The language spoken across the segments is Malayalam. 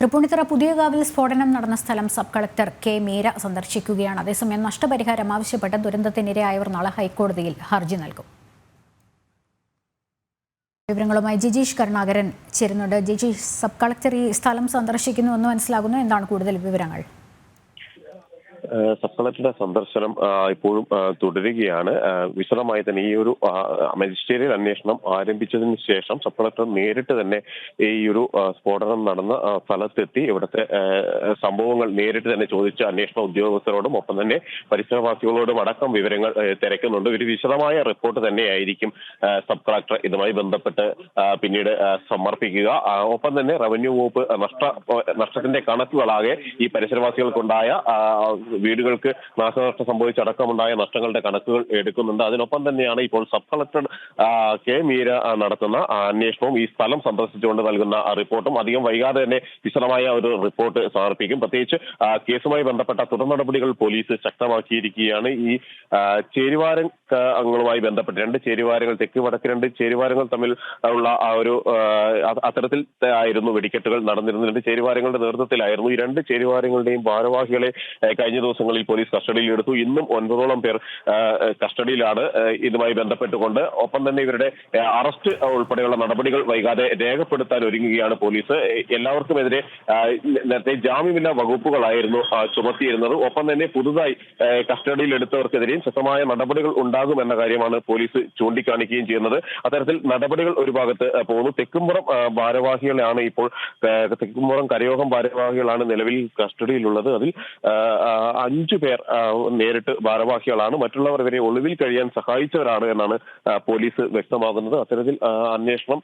തൃപ്പൂണിത്തുറ പുതിയകാവിൽ സ്ഫോടനം നടന്ന സ്ഥലം സബ് കളക്ടർ കെ മീര സന്ദർശിക്കുകയാണ്. അതേസമയം നഷ്ടപരിഹാരം ആവശ്യപ്പെട്ട് ദുരന്തത്തിനിരയായവർ നാളെ ഹൈക്കോടതിയിൽ ഹർജി നൽകും. വിവരങ്ങളുമായി ജിജീഷ് കരുണാകരൻ ചേരുന്നുണ്ട്. ജിജീഷ് സബ് കളക്ടർ ഈ സ്ഥലം സന്ദർശിക്കുന്നുവെന്ന് മനസ്സിലാകുന്നു. എന്താണ് കൂടുതൽ വിവരങ്ങൾ? ഏഹ് സബ് സന്ദർശനം ഇപ്പോഴും തുടരുകയാണ്. വിശദമായി തന്നെ ഈ ഒരു മജിസ്ട്രേറിയൽ അന്വേഷണം ആരംഭിച്ചതിന് ശേഷം സബ് നേരിട്ട് തന്നെ ഈ ഒരു സ്ഫോടനം നടന്ന സ്ഥലത്തെത്തി. ഇവിടുത്തെ സംഭവങ്ങൾ നേരിട്ട് തന്നെ ചോദിച്ച അന്വേഷണ ഉദ്യോഗസ്ഥരോടും ഒപ്പം തന്നെ പരിസരവാസികളോടും അടക്കം വിവരങ്ങൾ തിരക്കുന്നുണ്ട്. ഒരു വിശദമായ റിപ്പോർട്ട് തന്നെയായിരിക്കും സബ് കളക്ടർ ഇതുമായി ബന്ധപ്പെട്ട് പിന്നീട് സമർപ്പിക്കുക. ഒപ്പം തന്നെ റവന്യൂ വകുപ്പ് നഷ്ട നഷ്ടത്തിന്റെ കണക്കുകളാകെ ഈ പരിസരവാസികൾക്കുണ്ടായ വീടുകൾക്ക് നാശനഷ്ടം സംഭവിച്ചടക്കമുണ്ടായ നഷ്ടങ്ങളുടെ കണക്കുകൾ എടുക്കുന്നുണ്ട്. അതിനൊപ്പം തന്നെയാണ് ഇപ്പോൾ സബ് കളക്ടർ കെ മീര നടത്തുന്ന അന്വേഷണവും ഈ സ്ഥലം സന്ദർശിച്ചുകൊണ്ട് നൽകുന്ന റിപ്പോർട്ടും അധികം വൈകാതെ തന്നെ വിശദമായ ഒരു റിപ്പോർട്ട് സമർപ്പിക്കും. പ്രത്യേകിച്ച് കേസുമായി ബന്ധപ്പെട്ട തുടർ നടപടികൾ പോലീസ് ശക്തമാക്കിയിരിക്കുകയാണ്. ഈ ചേരുവാരങ്ങളുമായി ബന്ധപ്പെട്ട് രണ്ട് ചേരുവാരങ്ങൾ തെക്ക് വടക്ക് രണ്ട് ചേരുവാരങ്ങൾ തമ്മിൽ ഉള്ള ആ ഒരു അത്തരത്തിൽ ആയിരുന്നു വെടിക്കെട്ടുകൾ നടന്നിരുന്നത്. രണ്ട് ചേരുവാരങ്ങളുടെ നേതൃത്വത്തിലായിരുന്നു ഈ രണ്ട് ചേരുവാരങ്ങളുടെയും ഭാരവാഹികളെ കഴിഞ്ഞ ദിവസങ്ങളിൽ പോലീസ് കസ്റ്റഡിയിൽ എടുത്തു. ഇന്നും ഒൻപതോളം പേർ കസ്റ്റഡിയിലാണ് ഇതുമായി ബന്ധപ്പെട്ടുകൊണ്ട്. ഒപ്പം തന്നെ ഇവരുടെ അറസ്റ്റ് ഉൾപ്പെടെയുള്ള നടപടികൾ വൈകാതെ രേഖപ്പെടുത്താൻ ഒരുങ്ങുകയാണ് പോലീസ്. എല്ലാവർക്കുമെതിരെ നേരത്തെ ജാമ്യമില്ലാ വകുപ്പുകളായിരുന്നു ചുമത്തിയിരുന്നത്. ഒപ്പം തന്നെ പുതുതായി കസ്റ്റഡിയിൽ എടുത്തവർക്കെതിരെയും ശക്തമായ നടപടികൾ ഉണ്ടാകുമെന്ന കാര്യമാണ് പോലീസ് ചൂണ്ടിക്കാണിക്കുകയും ചെയ്യുന്നത്. അത്തരത്തിൽ നടപടികൾ ഒരു ഭാഗത്ത് പോകുന്നു. തെക്കുംപുറം ഭാരവാഹികളാണ് ഇപ്പോൾ തെക്കുംപുറം കരയോഗം ഭാരവാഹികളാണ് നിലവിൽ കസ്റ്റഡിയിലുള്ളത്. അതിൽ അഞ്ചു പേർ നേരിട്ട് ഭാരവാഹികളാണ്. മറ്റുള്ളവർ ഇവരെ ഒളിവിൽ കഴിയാൻ സഹായിച്ചവരാണ് എന്നാണ് പോലീസ് വ്യക്തമാകുന്നത്. അത്തരത്തിൽ അന്വേഷണം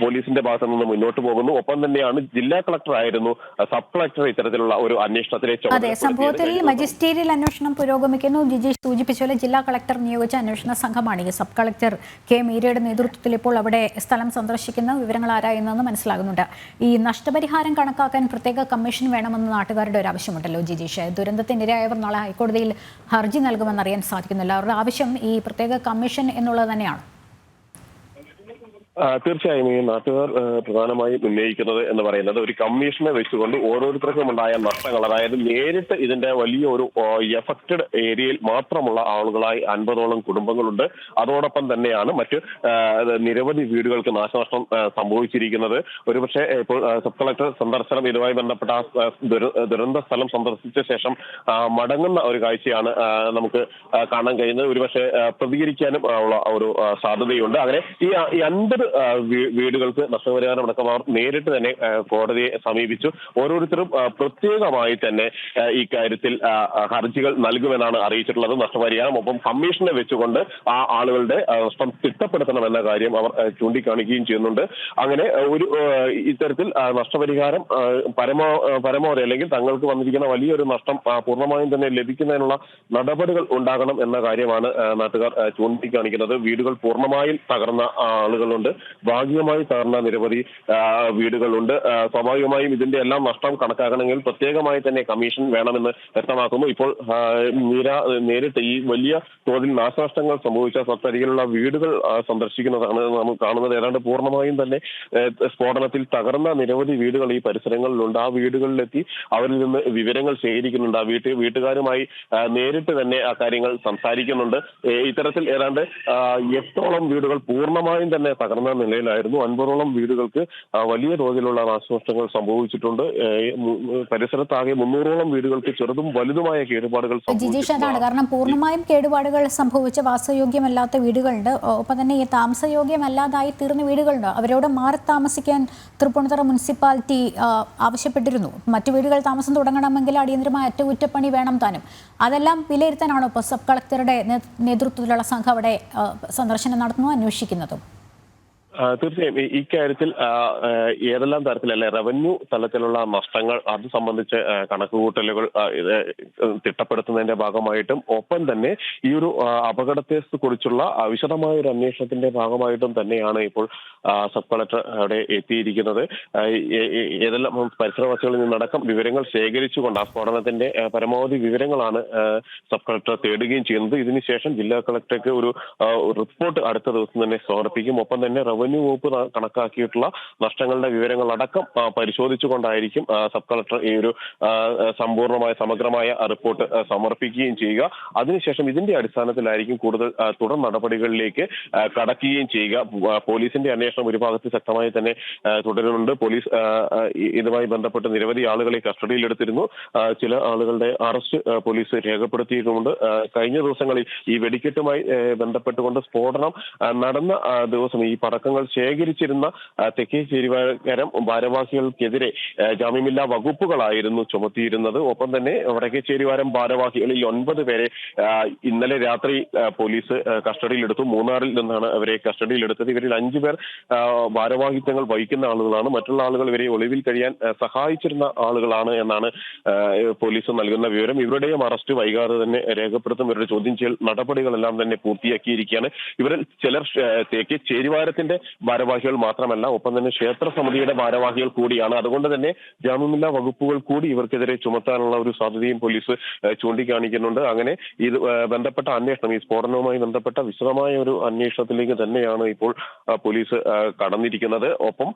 പോലീസിന്റെ ഭാഗത്തു നിന്ന് മുന്നോട്ട് പോകുന്നു. ഒപ്പം തന്നെയാണ് ജില്ലാ കളക്ടർ ആയിരുന്നു സബ് കളക്ടർ ഇത്തരത്തിലുള്ള ഒരു അന്വേഷണത്തിലെ അതെ സംഭവത്തിൽ മജിസ്ട്രേറിയൽ അന്വേഷണം പുരോഗമിക്കുന്നു. ജിജീഷ് സൂചിപ്പിച്ച പോലെ ജില്ലാ കളക്ടർ നിയോഗിച്ച അന്വേഷണ സംഘമാണ് ഈ സബ് കളക്ടർ കെ മീരയുടെ നേതൃത്വത്തിൽ ഇപ്പോൾ അവിടെ സ്ഥലം സന്ദർശിക്കുന്ന വിവരങ്ങൾ ആരായുന്നതെന്ന് മനസ്സിലാകുന്നുണ്ട്. ഈ നഷ്ടപരിഹാരം കണക്കാക്കാൻ പ്രത്യേക കമ്മീഷൻ വേണമെന്ന് നാട്ടുകാരുടെ ഒരു ആവശ്യമുണ്ടല്ലോ ജിജീഷ്? ദുരന്തത്തിനിരയായവർ നാളെ ഹൈക്കോടതിയിൽ ഹർജി നൽകുമെന്നറിയാൻ സാധിക്കുന്നില്ല. അവരുടെ ആവശ്യം ഈ പ്രത്യേക കമ്മീഷൻ എന്നുള്ളത് തന്നെയാണ്. തീർച്ചയായും ഈ നാട്ടുകാർ പ്രധാനമായും ഉന്നയിക്കുന്നത് എന്ന് പറയുന്നത് ഒരു കമ്മീഷനെ വെച്ചുകൊണ്ട് ഓരോരുത്തർക്കും ഉണ്ടായ നഷ്ടങ്ങൾ അതായത് നേരിട്ട് ഇതിന്റെ വലിയ ഒരു എഫക്റ്റഡ് ഏരിയയിൽ മാത്രമുള്ള ആളുകളായി അൻപതോളം കുടുംബങ്ങളുണ്ട്. അതോടൊപ്പം തന്നെയാണ് മറ്റ് നിരവധി വീടുകൾക്ക് നാശനഷ്ടം സംഭവിച്ചിരിക്കുന്നത്. ഒരുപക്ഷെ ഇപ്പോൾ സബ് കളക്ടർ സന്ദർശനം ഇതുമായി ബന്ധപ്പെട്ട ദുരന്ത സ്ഥലം സന്ദർശിച്ച ശേഷം മടങ്ങുന്ന ഒരു കാഴ്ചയാണ് നമുക്ക് കാണാൻ കഴിയുന്നത്. ഒരുപക്ഷെ പ്രതികരിക്കാനും ഉള്ള ഒരു സാധ്യതയുണ്ട്. അങ്ങനെ ഈ അൻപത് വീടുകൾക്ക് നഷ്ടപരിഹാരം അടക്കം അവർ നേരിട്ട് തന്നെ കോടതിയെ സമീപിച്ചു. ഓരോരുത്തരും പ്രത്യേകമായി തന്നെ ഈ കാര്യത്തിൽ ഹർജികൾ നൽകുമെന്നാണ് അറിയിച്ചിട്ടുള്ളത്. നഷ്ടപരിഹാരം ഒപ്പം കമ്മീഷനെ വെച്ചുകൊണ്ട് ആ ആളുകളുടെ നഷ്ടം തിട്ടപ്പെടുത്തണമെന്ന കാര്യം അവർ ചൂണ്ടിക്കാണിക്കുകയും ചെയ്യുന്നുണ്ട്. അങ്ങനെ ഒരു ഇത്തരത്തിൽ നഷ്ടപരിഹാരം പരമോ പരമാവധി അല്ലെങ്കിൽ തങ്ങൾക്ക് വന്നിരിക്കുന്ന വലിയൊരു നഷ്ടം പൂർണമായും തന്നെ ലഭിക്കുന്നതിനുള്ള നടപടികൾ ഉണ്ടാകണം എന്ന കാര്യമാണ് നാട്ടുകാർ ചൂണ്ടിക്കാണിക്കുന്നത്. വീടുകൾ പൂർണമായും തകർന്ന ആളുകളുണ്ട്. ഭാഗികമായി തകർന്ന നിരവധി വീടുകളുണ്ട്. സ്വാഭാവികമായും ഇതിന്റെ എല്ലാം നഷ്ടം കണക്കാക്കണമെങ്കിൽ പ്രത്യേകമായി തന്നെ കമ്മീഷൻ വേണമെന്ന് വ്യക്തമാക്കുന്നു. ഇപ്പോൾ മീര നേരിട്ട് ഈ വലിയ തോതിൽ നാശനഷ്ടങ്ങൾ സംഭവിച്ച സത്തരികിലുള്ള വീടുകൾ സന്ദർശിക്കുന്നതാണ് നമുക്ക് കാണുന്നത്. ഏതാണ്ട് പൂർണമായും തന്നെ സ്ഫോടനത്തിൽ തകർന്ന നിരവധി വീടുകൾ ഈ പരിസരങ്ങളിലുണ്ട്. ആ വീടുകളിലെത്തി അവരിൽ നിന്ന് വിവരങ്ങൾ ശേഖരിക്കുന്നുണ്ട്. ആ വീട്ടിൽ വീട്ടുകാരുമായി നേരിട്ട് തന്നെ ആ കാര്യങ്ങൾ സംസാരിക്കുന്നുണ്ട്. ഇത്തരത്തിൽ ഏതാണ്ട് എട്ടോളം വീടുകൾ പൂർണമായും തന്നെ തകർന്ന നിലയിലായിരുന്നു. അൻപതോളം വീടുകൾക്ക് വലിയ തോതിലുള്ള നാശനഷ്ടങ്ങൾ സംഭവിച്ചിട്ടുണ്ട്. പരിസരത്താകെ മുന്നൂറോളം വീടുകൾക്ക് ചെറുതും വലുതുമായ കേടുപാടുകൾ ജിജീഷ് അതാണ്. കാരണം പൂർണമായും കേടുപാടുകൾ സംഭവിച്ച വാസയോഗ്യമല്ലാത്ത വീടുകളുണ്ട് ഒപ്പം തന്നെ ഈ താമസയോഗ്യമല്ലാതായി തീർന്ന വീടുകളുണ്ട് അവരോട് മാറി താമസിക്കാൻ തൃപ്പൂണിത്തുറ മുനിസിപ്പാലിറ്റി ആവശ്യപ്പെട്ടിരുന്നു. മറ്റു വീടുകൾ താമസം തുടങ്ങണമെങ്കിൽ അടിയന്തരമായ അറ്റകുറ്റപ്പണി വേണം താനും. അതെല്ലാം വിലയിരുത്താനാണോ ഇപ്പോൾ സബ് കളക്ടറുടെ നേതൃത്വത്തിലുള്ള സംഘം അവിടെ സന്ദർശനം നടത്തുന്നു അന്വേഷിക്കുന്നതും. തീർച്ചയായും. ഇക്കാര്യത്തിൽ ഏതെല്ലാം തരത്തിലല്ലേ റവന്യൂ തലത്തിലുള്ള നഷ്ടങ്ങൾ അത് സംബന്ധിച്ച് കണക്കുകൂട്ടലുകൾ തിട്ടപ്പെടുത്തുന്നതിന്റെ ഭാഗമായിട്ടും ഒപ്പം തന്നെ ഈ ഒരു അപകടത്തെ കുറിച്ചുള്ള വിശദമായ ഒരു അന്വേഷണത്തിന്റെ ഭാഗമായിട്ടും തന്നെയാണ് ഇപ്പോൾ സബ് കളക്ടർ അവിടെ എത്തിയിരിക്കുന്നത്. ഏതെല്ലാം പരിസരവാസികളിൽ നിന്നടക്കം വിവരങ്ങൾ ശേഖരിച്ചുകൊണ്ട് ആ സ്ഫോടനത്തിന്റെ പരമാവധി വിവരങ്ങളാണ് സബ് കളക്ടർ തേടുകയും ചെയ്യുന്നത്. ഇതിനുശേഷം ജില്ലാ കളക്ടർക്ക് ഒരു റിപ്പോർട്ട് അടുത്ത ദിവസം തന്നെ സമർപ്പിക്കും. ഒപ്പം തന്നെ റവന്യൂ റവന്യൂ വകുപ്പ് കണക്കാക്കിയിട്ടുള്ള നഷ്ടങ്ങളുടെ ആ, പരിശോധിച്ചുകൊണ്ടായിരിക്കും സബ് കളക്ടർ ഈ ഒരു സമ്പൂർണമായ സമഗ്രമായ റിപ്പോർട്ട് സമർപ്പിക്കുകയും ചെയ്യുക. അതിനുശേഷം ഇതിന്റെ അടിസ്ഥാനത്തിലായിരിക്കും കൂടുതൽ തുടർ നടപടികളിലേക്ക് കടക്കുകയും ചെയ്യുക. പോലീസിന്റെ അന്വേഷണം ഒരു ഭാഗത്ത് ശക്തമായി തന്നെ തുടരുന്നുണ്ട്. പോലീസ് ഇതുമായി ബന്ധപ്പെട്ട് നിരവധി ആളുകളെ കസ്റ്റഡിയിലെടുത്തിരുന്നു ചില ആളുകളുടെ അറസ്റ്റ് പോലീസ് രേഖപ്പെടുത്തിയിട്ടുമുണ്ട്. കഴിഞ്ഞ ദിവസങ്ങളിൽ ഈ വെടിക്കെട്ടുമായി ബന്ധപ്പെട്ടുകൊണ്ട് സ്ഫോടനം നടന്ന ദിവസം ഈ പടക്കങ്ങൾ ശേഖരിച്ചിരുന്ന തെക്കേ ചേരിവാരം ഭാരവാഹികൾക്കെതിരെ ആ, ജാമ്യമില്ലാ വകുപ്പുകളായിരുന്നു ചുമത്തിയിരുന്നത്. ഒപ്പം തന്നെ വടക്കേ ചേരിവാരം ഭാരവാഹികളിൽ ഒൻപത് പേരെ ഇന്നലെ രാത്രി പോലീസ് കസ്റ്റഡിയിലെടുത്തു. മൂന്നാറിൽ നിന്നാണ് അവരെ കസ്റ്റഡിയിലെടുത്തത്. ഇവരിൽ അഞ്ചു പേർ ഭാരവാഹിത്വങ്ങൾ വഹിക്കുന്ന ആളുകളാണ്. മറ്റുള്ള ആളുകൾ ഇവരെ ഒളിവിൽ കഴിയാൻ സഹായിച്ചിരുന്ന ആളുകളാണ് എന്നാണ് പോലീസ് നൽകുന്ന വിവരം. ഇവരുടെയും അറസ്റ്റ് വൈകാതെ തന്നെ രേഖപ്പെടുത്തും. ഇവരുടെ ചോദ്യം ചെയ്യൽ നടപടികളെല്ലാം തന്നെ പൂർത്തിയാക്കിയിരിക്കുകയാണ്. ഇവരിൽ ചിലർ തേക്ക് ചേരിവാരത്തിന്റെ ഭാരവാഹികൾ മാത്രമല്ല ഒപ്പം തന്നെ ക്ഷേത്ര സമിതിയുടെ ഭാരവാഹികൾ കൂടിയാണ്. അതുകൊണ്ട് തന്നെ ജാമ്യമില്ലാ വകുപ്പുകൾ കൂടി ഇവർക്കെതിരെ ചുമത്താനുള്ള ഒരു സാധ്യതയും പോലീസ് ചൂണ്ടിക്കാണിക്കുന്നുണ്ട്. അങ്ങനെ ഇത് ബന്ധപ്പെട്ട അന്വേഷണം ഈ സ്ഫോടനവുമായി ബന്ധപ്പെട്ട വിശദമായ ഒരു അന്വേഷണത്തിലേക്ക് തന്നെയാണ് ഇപ്പോൾ പോലീസ് കടന്നിരിക്കുന്നത്. ഒപ്പം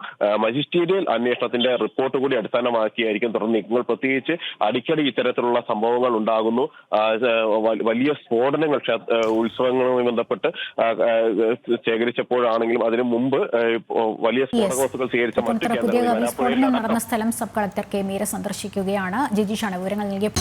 മജിസ്ട്രേറ്റിയൽ അന്വേഷണത്തിന്റെ റിപ്പോർട്ട് കൂടി അടിസ്ഥാനമാക്കിയായിരിക്കും തുടർന്ന് നീക്കങ്ങൾ. പ്രത്യേകിച്ച് അടിക്കടി ഇത്തരത്തിലുള്ള സംഭവങ്ങൾ ഉണ്ടാകുന്നു. വലിയ സ്ഫോടനങ്ങൾ ഉത്സവങ്ങളുമായി ബന്ധപ്പെട്ട് ശേഖരിച്ചപ്പോഴാണെങ്കിലും അതിനു മുമ്പ് വലിയ സ്ഫോടക വസ്തുക്കൾ ശേഖരിച്ച മറ്റു കേന്ദ്രങ്ങളിൽ നടന്ന സ്ഥലം സബ് കളക്ടർ കെ. മീര സന്ദർശിക്കുകയാണ്. ജിജിഷാണ് വിവരങ്ങൾ നൽകിയത്